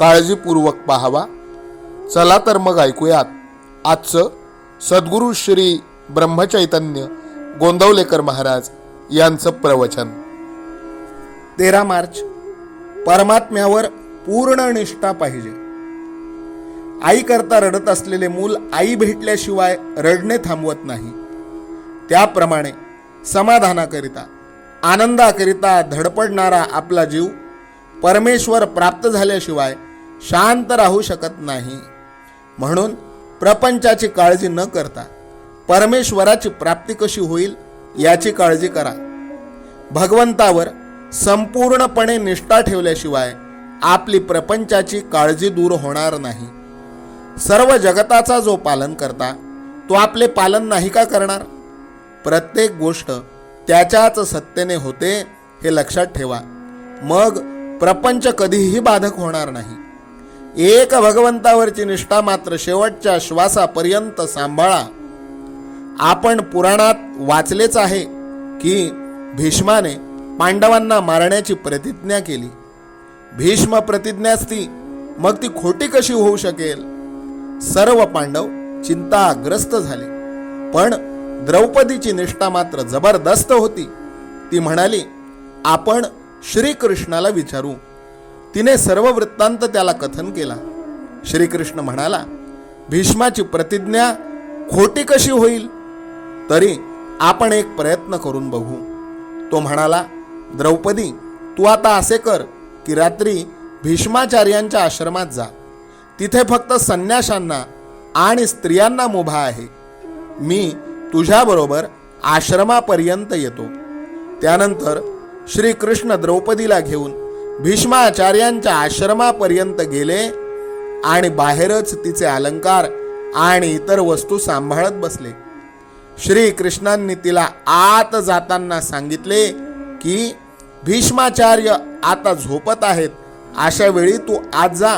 काळजीपूर्वक पाहावा. चला तर मग ऐकूयात. आजचं सद्गुरू श्री ब्रह्मचैतन्य गोंदवलेकर महाराज यांचं प्रवचन. तेरा मार्च. परमात्म्यावर पूर्ण निष्ठा पाहिजे. आई करता रडत असलेले मूल आई भेटल्याशिवाय रडणे थांबवत नाही. त्याप्रमाणे समाधानाकरिता आनंदाकरिता धडपडणारा आपला जीव परमेश्वर प्राप्त झाल्याशिवाय शांत राहू शकत नाही. म्हणून प्रपंचाची काळजी न करता परमेश्वराची प्राप्ती कशी होईल याची काळजी करा. भगवंतावर संपूर्णपणे निष्ठा ठेवल्याशिवाय आपली प्रपंचाची काळजी दूर होणार नाही. सर्व जगताचा जो पालन करता तो आपले पालन नाही का करणार? प्रत्येक गोष्ट त्याच्याच सत्तेने होते हे लक्षात ठेवा. मग प्रपंच कधीही बाधक होणार नाही. एक भगवंतावरची निष्ठा मात्र शेवटच्या श्वासापर्यंत सांभाळा. आपण पुराणात वाचलेच आहे की भीष्माने पांडवांना मारण्याची प्रतिज्ञा केली. भीष्म प्रतिज्ञाच ती मग ती खोटी कशी होऊ शकेल? सर्व पांडव चिंताग्रस्त झाले. पण द्रौपदीची निष्ठा मात्र जबरदस्त होती. ती म्हणाली आपण श्रीकृष्णाला विचारू. तिने सर्व वृत्तांत त्याला कथन केला. श्रीकृष्ण म्हणाला भीष्माची प्रतिज्ञा खोटी कशी होईल? तरी आपण एक प्रयत्न करून बघू. तो म्हणाला द्रौपदी तू आता असे कर की रात्री भीष्माचार्यांच्या आश्रमात जा. तिथे फक्त संन्याशांना आणि स्त्रियांना मुभा आहे. मी तुझ्याबरोबर आश्रमापर्यंत येतो. त्यानंतर श्रीकृष्ण द्रौपदीला घेऊन भीष्माचार्यांच्या आश्रमापर्यंत गेले आणि बाहेरच तिचे अलंकार आणि इतर वस्तू सांभाळत बसले. श्रीकृष्णांनी तिला आत जाताना सांगितले की भीष्माचार्य आता झोपत आहेत अशा वेळी तू आत जा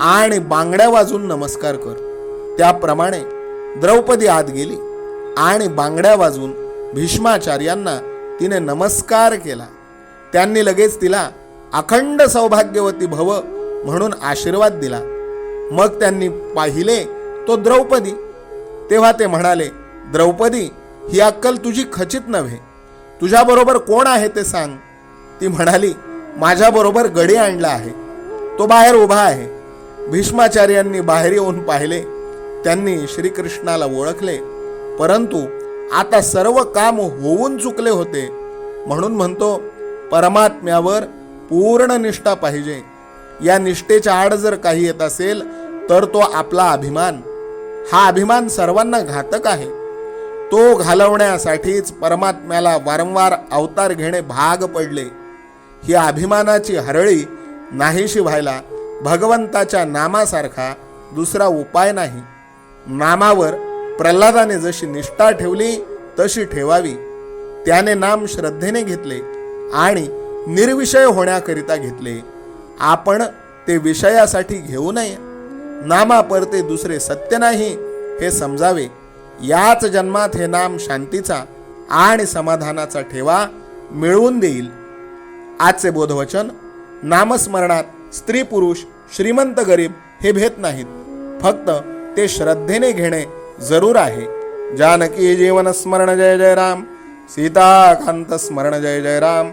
आणि बांगड्या वाजून नमस्कार कर. त्याप्रमाणे द्रौपदी आत गेली आणि बांगड्या वाजून भीष्माचार्यांना तिने नमस्कार केला. त्यांनी लगेच तिला अखंड सौभाग्यवती भव म्हणून आशीर्वाद दिला. मग त्यांनी पाहिले तो द्रौपदी. तेव्हा ते म्हणाले द्रौपदी ही अक्कल तुझी खचित नव्हे. तुझ्याबरोबर कोण आहे ते सांग. ती म्हणाली माझ्याबरोबर गडी आणला आहे. तो बाहेर उभा आहे. भीष्माचार्यांनी बाहेर येऊन पाहिले. त्यांनी श्रीकृष्णाला ओळखले. परंतु आता सर्व काम होऊन चुकले होते. म्हणून म्हणतो परमात्म्यावर पूर्ण निष्ठा पाहिजे. या निष्ठेच्या आड जर काही येत असेल तर तो आपला अभिमान. हा अभिमान सर्वांना घातक आहे. तो घालवण्यासाठीच परमात्म्याला वारंवार अवतार घेणे भाग पडले. ही अभिमानाची हरळी नाहीशी व्हायला भगवंताच्या नामासारखा दुसरा उपाय नाही. नामावर प्रल्हादाने जशी निष्ठा ठेवली तशी ठेवावी. त्याने नाम श्रद्धेने घेतले आणि निर्विषय होण्याकरिता घेतले. आपण ते विषयासाठी घेऊ नये. नामापरते दुसरे सत्य नाही हे समजावे. याच जन्मात हे नाम शांतीचा आणि समाधानाचा ठेवा मिळवून देईल. आजचे बोधवचन नामस्मरणात स्त्री पुरुष श्रीमंत गरीब हे भेद नाहीत. फक्त ते श्रद्धेने घेणे जरूर आहे. जानकी जीवन स्मरण जय जय राम. सीताकांत स्मरण जय जय राम.